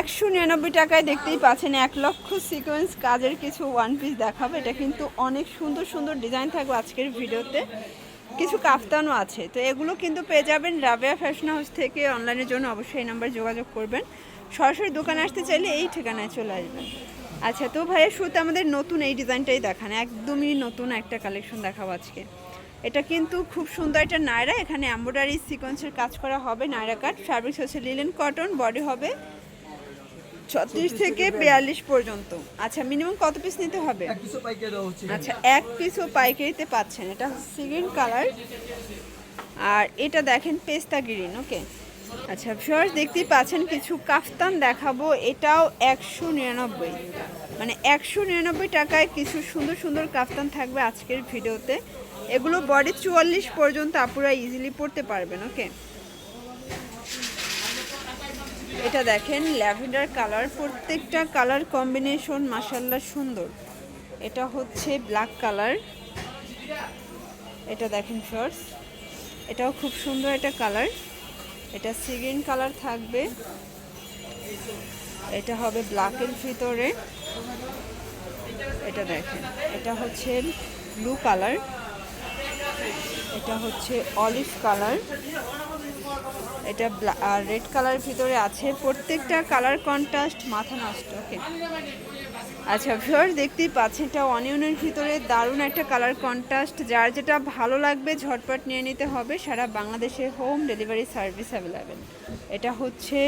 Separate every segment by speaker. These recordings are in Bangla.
Speaker 1: একশো নিরানব্বই টাকায় দেখতেই পাচ্ছেন, এক লক্ষ সিকোয়েন্স কাজের কিছু ওয়ান পিস দেখাবো। এটা কিন্তু অনেক সুন্দর সুন্দর ডিজাইন থাকবে আজকের ভিডিওতে। কিছু কাফতানও আছে। তো এগুলো কিন্তু পেয়ে যাবেন রাবেয়া ফ্যাশন হাউস থেকে অনলাইনের জন্য। অবশ্যই এই নাম্বার যোগাযোগ করবেন। সরাসরি দোকানে আসতে চাইলে এই ঠিকানায় চলে আসবেন। আচ্ছা তো ভাইয়ের শুরুতে আমাদের নতুন এই ডিজাইনটাই দেখান। একদমই নতুন একটা কালেকশন দেখাবো আজকে। এটা কিন্তু খুব সুন্দর একটা নায়রা। এখানে এম্ব্রয়ডারি সিকোয়েন্সের কাজ করা হবে, নায়রা কাট। ফ্যাব্রিক্স হচ্ছে লিলেন কটন বডি হবে ছত্রিশ থেকে বিয়াল্লিশ পর্যন্ত। আচ্ছা মিনিমাম কত পিস নিতে হবে? আচ্ছা এক পিসও পাইকারিতে পাচ্ছেন। এটা সিগ্রিন কালার। আর এটা দেখেন পেস্তা গ্রিন ওকে? আচ্ছা ভিউয়ার্স দেখতেই পাচ্ছেন কিছু কাফতান দেখাবো। এটাও একশো নিরানব্বই। মানে একশো নিরানব্বই টাকায় কিছু সুন্দর সুন্দর কাফতান থাকবে আজকের ভিডিওতে। এগুলো বডি চুয়াল্লিশ পর্যন্ত আপুরা ইজিলি পড়তে পারবেন ওকে? এটা দেখেন, ল্যাভেন্ডার কালার, প্রত্যেকটা কালার কম্বিনেশন মাসাল্লাহ সুন্দর। এটা হচ্ছে ব্ল্যাক কালার। এটা দেখেন শর্টস এটাও খুব সুন্দর একটা কালার। এটা সিগ্রিন কালার থাকবে। এটা হবে ব্ল্যাকের ভিতরে। এটা দেখেন, এটা হচ্ছে ব্লু কালার। এটা হচ্ছে অলিভ কালার। এটা আর রেড কালার ভিতরে আছে। প্রত্যেকটা কালার কন্ট্রাস্ট মাথা নষ্ট ওকে আচ্ছা ভিউয়ার দেখতেই পাচ্ছেন, এটা অনিয়নের ভিতরে দারুণ একটা কালার কন্ট্রাস্ট যার যেটা ভালো লাগবে ঝটপট নিয়ে নিতে হবে। সারা বাংলাদেশে হোম ডেলিভারি সার্ভিস অ্যাভেলেবেল এটা হচ্ছে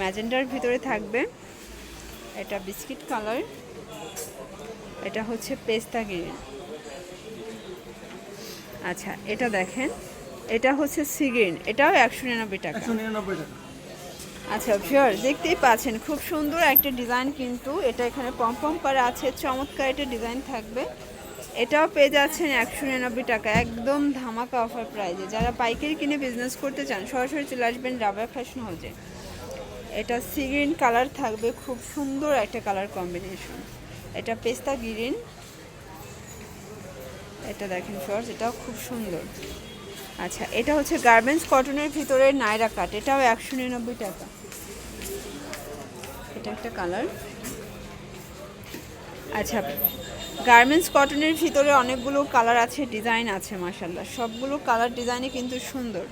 Speaker 1: ম্যাজেন্ডার ভিতরে থাকবে। এটা বিস্কিট কালার এটা হচ্ছে পেস্তা গ্রিন আচ্ছা এটা দেখেন। এটা হচ্ছে সিগ্রিন এটাও একশো নিরানব্বই টাকা। আচ্ছা ভিউয়ার দেখতেই পাচ্ছেন খুব সুন্দর একটা ডিজাইন কিন্তু এটা এখানে পম পম করা আছে চমৎকার একটা ডিজাইন থাকবে। এটাও পেয়ে যাচ্ছেন একশো নিরানব্বই টাকা একদম ধামাকা অফার প্রাইজে যারা পাইকারি কিনে বিজনেস করতে চান সরাসরি চলে আসবেন রাবার ফ্যাশন হাউজে এটা সিগ্রিন কালার থাকবে খুব সুন্দর একটা কালার কম্বিনেশন এটা পেস্তা গ্রিন। এটা দেখেন ফ্রস এটাও খুব সুন্দর। আচ্ছা এটা হচ্ছে গার্মেন্টস কটনের ভিতরে নাইরা কাট এটাও একশো নিরানব্বই টাকা। এটা একটা কালার আচ্ছা গার্মেন্টস কটনের ভিতরে অনেকগুলো কালার আছে ডিজাইন আছে মাসাল্লাহ সবগুলো কালার ডিজাইনই কিন্তু সুন্দর।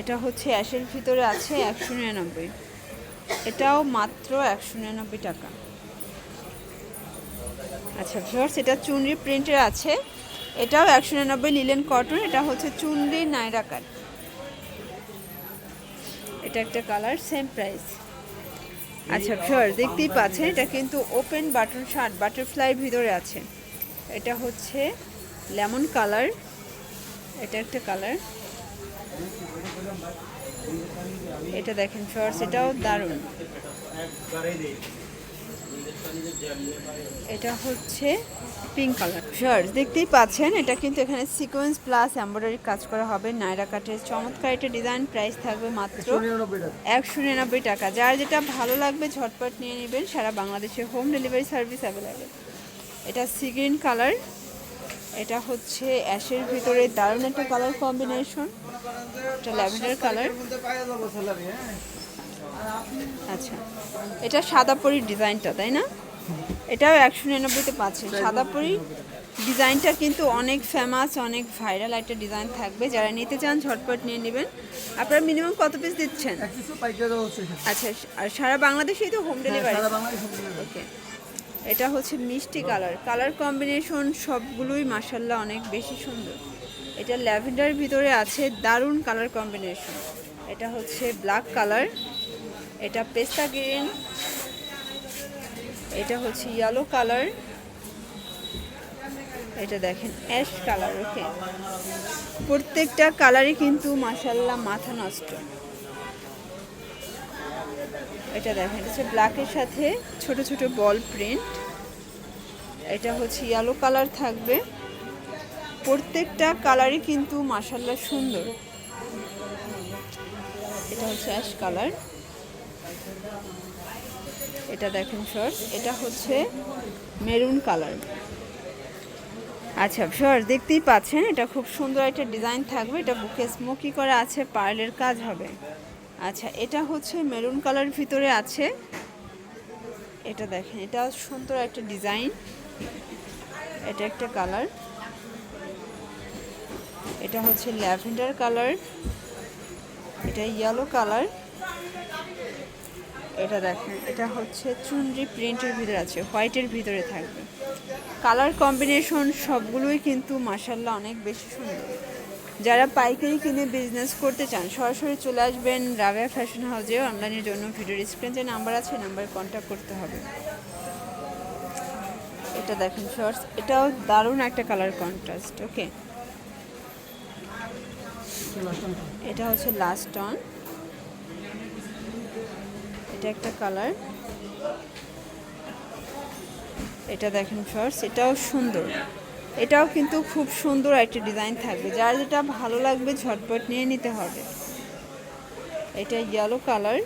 Speaker 1: এটা হচ্ছে অ্যাশের ভিতরে আছে একশো নিরানব্বই। এটাও মাত্র একশো নিরানব্বই টাকা। আচ্ছা ভিউয়ার্স এটা চুনরি প্রিন্টের আছে। এটাও একশো নিরানব্বই লিলেন কটন, এটা হচ্ছে চুনরি নাইরা কাট। এটা একটা কালার সেম প্রাইস আচ্ছা ভিউয়ার্স দেখতেই পাচ্ছেন, এটা কিন্তু ওপেন বাটন শার্ট বাটারফ্লাইয়ের ভিতরে আছে। এটা হচ্ছে লেমন কালার এটা একটা কালার এটা দেখেন শর্টস এটাও দারুণ। এটা হচ্ছে পিঙ্ক কালার শর্টস দেখতেই পাচ্ছেন, এটা কিন্তু এখানে সিকোয়েন্স প্লাস এমব্রয়ডারি কাজ করা হবে। নাইরা কাঠের চমৎকার একটা ডিজাইন প্রাইস থাকবে মাত্র
Speaker 2: একশো নিরানব্বই টাকা।
Speaker 1: যার যেটা ভালো লাগবে, ঝটপট নিয়ে নেবেন। সারা বাংলাদেশে হোম ডেলিভারি সার্ভিস অ্যাভেলেবেল এটা সিগ্রিন কালার এটা হচ্ছে অ্যাশের ভিতরে দারুণ একটা কালার কম্বিনেশন এটা ল্যাভেন্ডার কালার আচ্ছা। এটা সাদা পরির ডিজাইনটা তাই না? এটাও একশো নিরানব্বইতে পাচ্ছেন। সাদা পরি ডিজাইনটা কিন্তু অনেক ফেমাস অনেক ভাইরাল একটা ডিজাইন থাকবে। যারা নিতে চান ঝটপট নিয়ে নেবেন। আপনারা মিনিমাম কত পিস দিচ্ছেন? আচ্ছা আর সারা বাংলাদেশেই তো হোম ডেলিভারি
Speaker 2: সারা হোম ডেলিভারি
Speaker 1: ওকে এটা হচ্ছে মিষ্টি কালার কালার কম্বিনেশন সবগুলোই মাসাল্লাহ অনেক বেশি সুন্দর। এটা ল্যাভেন্ডার ভিতরে আছে দারুণ কালার কম্বিনেশন এটা হচ্ছে ব্ল্যাক কালার এটা পেস্তা গ্রিন। এটা হচ্ছে ইয়েলো কালার এটা দেখেন অ্যাশ কালার ওকে প্রত্যেকটা কালারই কিন্তু মাসাল্লাহ মাথা নষ্ট। এটা দেখেন, এটা ব্ল্যাকের সাথে ছোট ছোট বল প্রিন্ট এটা হচ্ছে ইয়েলো কালার থাকবে। প্রত্যেকটা কালারই কিন্তু মাসাল্লাহ সুন্দর। এটা হচ্ছে অ্যাশ কালার এটা দেখেন শর্ট এটা হচ্ছে মেরুন কালার আচ্ছা শর্ট দেখতেই পাচ্ছেন, এটা খুব সুন্দর একটা ডিজাইন থাকবে, এটা বুকে স্মোকি করা আছে, পার্লের কাজ হবে। আচ্ছা এটা হচ্ছে মেরুন কালার ভিতরে আছে। এটা দেখেন, এটা সুন্দর একটা ডিজাইন এটা একটা কালার এটা হচ্ছে ল্যাভেন্ডার কালার এটা ইয়েলো কালার এটা দেখেন, এটা হচ্ছে চুনরি প্রিন্টের ভিতরে আছে, হোয়াইটের ভিতরে থাকবে। কালার কম্বিনেশন সবগুলোই কিন্তু মাসাল্লাহ অনেক বেশি সুন্দর। যারা পাইকারি কিনে বিজনেস করতে চান, সরাসরি চলে আসবেন রাবেয়া ফ্যাশন হাউসে অনলাইনের জন্য ভিডিওর স্ক্রিন যে নাম্বার আছে নাম্বারে কন্ট্যাক্ট করতে হবে। এটা দেখেন শর্টস এটাও দারুণ একটা কালার কন্ট্রাস্ট ওকে এটা হচ্ছে লাস্ট অন এটা একটা কালার। এটা দেখেন ফার্স্ট এটাও সুন্দর। এটাও কিন্তু খুব সুন্দর একটা ডিজাইন থাকবে। যার যেটা ভালো লাগবে ঝটপট নিয়ে নিতে হবে। এটা ইয়েলো কালার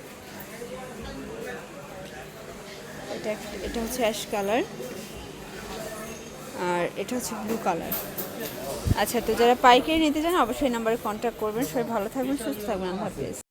Speaker 1: এটা এটা হচ্ছে অ্যাশ কালার আর এটা হচ্ছে ব্লু কালার আচ্ছা তো যারা পাইকারি নিতে চান, অবশ্যই নাম্বারে কন্ট্যাক্ট করবেন। সবাই ভালো থাকবেন, সুস্থ থাকবেন। আল্লাহ